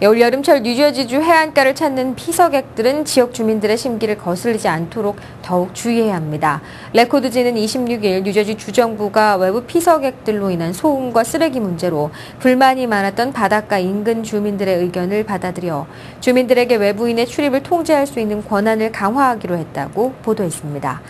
올 여름철 뉴저지주 해안가를 찾는 피서객들은 지역 주민들의 심기를 거슬리지 않도록 더욱 주의해야 합니다. 레코드지는 26일 뉴저지 주정부가 외부 피서객들로 인한 소음과 쓰레기 문제로 불만이 많았던 바닷가 인근 주민들의 의견을 받아들여 주민들에게 외부인의 출입을 통제할 수 있는 권한을 강화하기로 했다고 보도했습니다.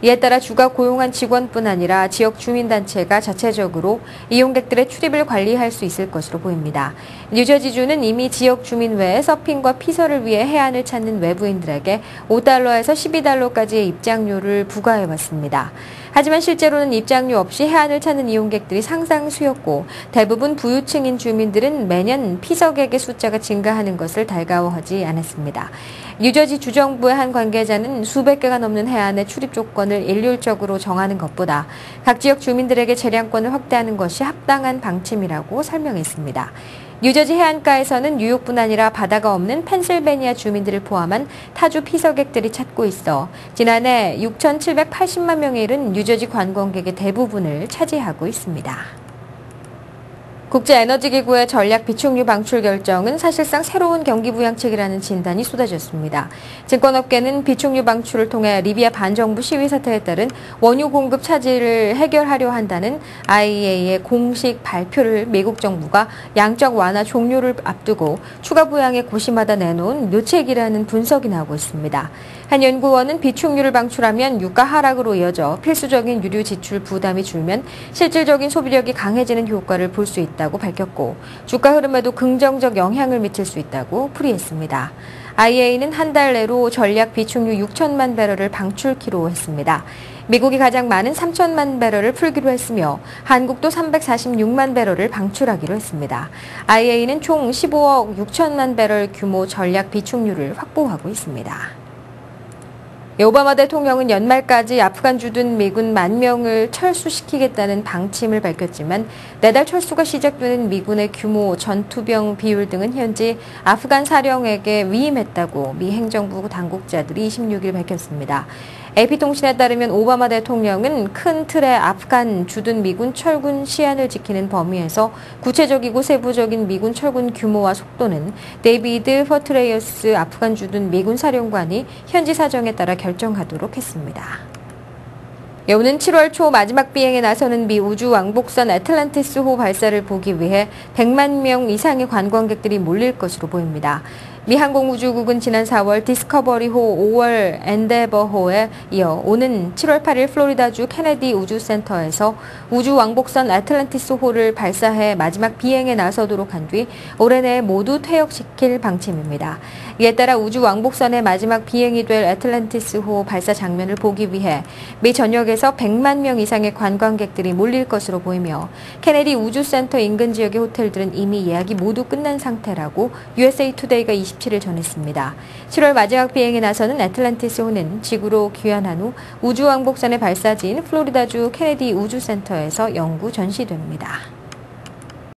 이에 따라 주가 고용한 직원뿐 아니라 지역 주민단체가 자체적으로 이용객들의 출입을 관리할 수 있을 것으로 보입니다. 뉴저지주는 이미 지역 주민 외에 서핑과 피서를 위해 해안을 찾는 외부인들에게 5달러에서 12달러까지의 입장료를 부과해 왔습니다. 하지만 실제로는 입장료 없이 해안을 찾는 이용객들이 상상수였고 대부분 부유층인 주민들은 매년 피서객의 숫자가 증가하는 것을 달가워하지 않았습니다. 뉴저지 주정부의 한 관계자는 수백 개가 넘는 해안의 출입 조건 을 일률적으로 정하는 것보다 각 지역 주민들에게 재량권을 확대하는 것이 합당한 방침이라고 설명했습니다. 뉴저지 해안가에서는 뉴욕뿐 아니라 바다가 없는 펜실베니아 주민들을 포함한 타주 피서객들이 찾고 있어 지난해 6,780만 명에 이른 뉴저지 관광객의 대부분을 차지하고 있습니다. 국제에너지기구의 전략 비축류 방출 결정은 사실상 새로운 경기 부양책이라는 진단이 쏟아졌습니다. 증권업계는 비축류 방출을 통해 리비아 반정부 시위 사태에 따른 원유 공급 차질을 해결하려 한다는 IEA의 공식 발표를 미국 정부가 양적 완화 종료를 앞두고 추가 부양에 고심하다 내놓은 묘책이라는 분석이 나오고 있습니다. 한 연구원은 비축류를 방출하면 유가 하락으로 이어져 필수적인 유류 지출 부담이 줄면 실질적인 소비력이 강해지는 효과를 볼 수 있다 고 밝혔고 주가 흐름에도 긍정적 영향을 미칠 수 있다고 풀이했습니다. IA는 한 달 내로 전략 비축류 6천만 배럴을 방출키로 했습니다. 미국이 가장 많은 3천만 배럴을 풀기로 했으며 한국도 346만 배럴을 방출하기로 했습니다. IA는 총 15억 6천만 배럴 규모 전략 비축류를 확보하고 있습니다. 오바마 대통령은 연말까지 아프간 주둔 미군 만 명을 철수시키겠다는 방침을 밝혔지만 내달 철수가 시작되는 미군의 규모, 전투병 비율 등은 현재 아프간 사령에게 위임했다고 미 행정부 당국자들이 26일 밝혔습니다. AP통신에 따르면 오바마 대통령은 큰 틀의 아프간 주둔 미군 철군 시안을 지키는 범위에서 구체적이고 세부적인 미군 철군 규모와 속도는 데이비드 퍼트레이어스 아프간 주둔 미군 사령관이 현지 사정에 따라 결정하도록 했습니다. 오는 7월 초 마지막 비행에 나서는 미 우주 왕복선 애틀란티스호 발사를 보기 위해 100만 명 이상의 관광객들이 몰릴 것으로 보입니다. 미 항공우주국은 지난 4월 디스커버리호 5월 엔데버호에 이어 오는 7월 8일 플로리다주 케네디 우주센터에서 우주 왕복선 애틀란티스호를 발사해 마지막 비행에 나서도록 한 뒤 올해 내에 모두 퇴역시킬 방침입니다. 이에 따라 우주 왕복선의 마지막 비행이 될 애틀란티스호 발사 장면을 보기 위해 미 전역에서 100만 명 이상의 관광객들이 몰릴 것으로 보이며 케네디 우주센터 인근 지역의 호텔들은 이미 예약이 모두 끝난 상태라고 USA 투데이가 20 27일 전했습니다. 7월 마지막 비행에 나서는 애틀란티스호는 지구로 귀환한 후 우주왕복선의 발사지인 플로리다주 케네디 우주센터에서 영구 전시됩니다.